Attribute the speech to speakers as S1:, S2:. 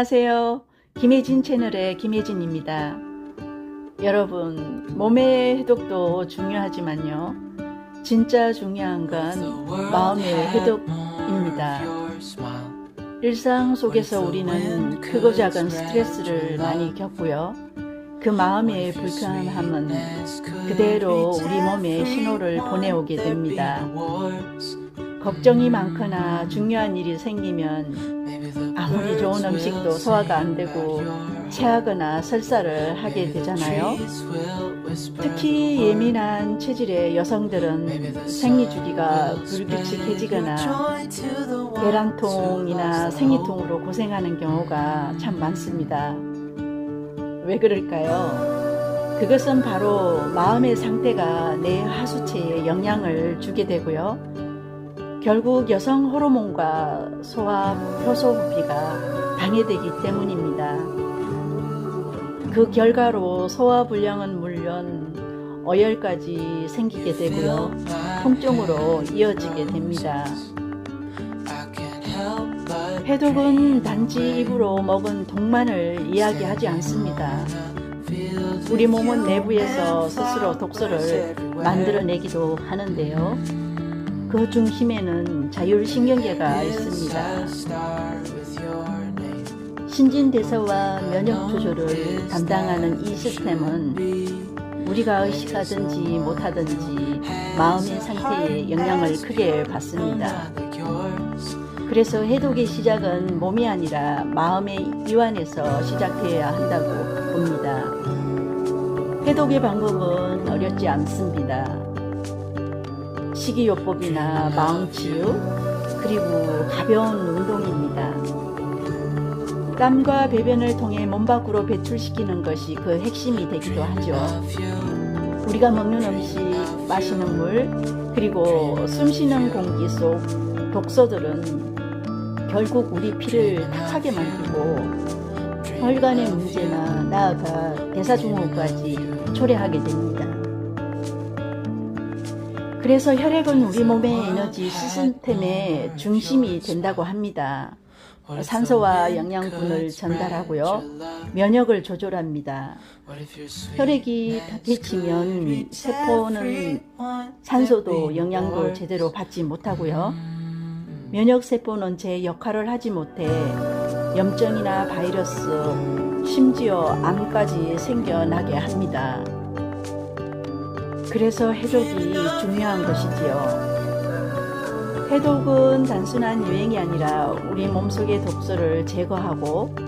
S1: 안녕하세요. 김혜진 채널의 김혜진입니다. 여러분, 몸의 해독도 중요하지만요. 진짜 중요한 건 마음의 해독입니다. 일상 속에서 우리는 크고 작은 스트레스를 많이 겪고요. 그 마음의 불편함은 그대로 우리 몸에 신호를 보내오게 됩니다. 걱정이 많거나 중요한 일이 생기면 아무리 좋은 음식도 소화가 안 되고 체하거나 설사를 하게 되잖아요. 특히 예민한 체질의 여성들은 생리 주기가 불규칙해지거나 대란통이나 생리통으로 고생하는 경우가 참 많습니다. 왜 그럴까요? 그것은 바로 마음의 상태가 내 하수체에 영향을 주게 되고요. 결국 여성 호르몬과 소화 효소 분비가 방해되기 때문입니다. 그 결과로 소화 불량은 물론 어혈까지 생기게 되고요. 통증으로 이어지게 됩니다. 해독은 단지 입으로 먹은 독만을 이야기하지 않습니다. 우리 몸은 내부에서 스스로 독소를 만들어내기도 하는데요. 그 중심에는 자율신경계가 있습니다. 신진대사와 면역 조절을 담당하는 이 시스템은 우리가 의식하든지 못하든지 마음의 상태에 영향을 크게 받습니다. 그래서 해독의 시작은 몸이 아니라 마음의 이완에서 시작되어야 한다고 봅니다. 해독의 방법은 어렵지 않습니다. 식이요법이나 마음치유, 그리고 가벼운 운동입니다. 땀과 배변을 통해 몸 밖으로 배출시키는 것이 그 핵심이 되기도 하죠. 우리가 먹는 음식, 마시는 물, 그리고 숨쉬는 공기 속 독소들은 결국 우리 피를 탁하게 만들고 혈관의 문제나 나아가 대사증후까지 초래하게 됩니다. 그래서 혈액은 우리 몸의 에너지 시스템의 중심이 된다고 합니다. 산소와 영양분을 전달하고요. 면역을 조절합니다. 혈액이 다피치면 세포는 산소도 영양도 제대로 받지 못하고요. 면역 세포는 제 역할을 하지 못해 염증이나 바이러스, 심지어 암까지 생겨나게 합니다. 그래서 해독이 중요한 것이지요. 해독은 단순한 유행이 아니라 우리 몸속의 독소를 제거하고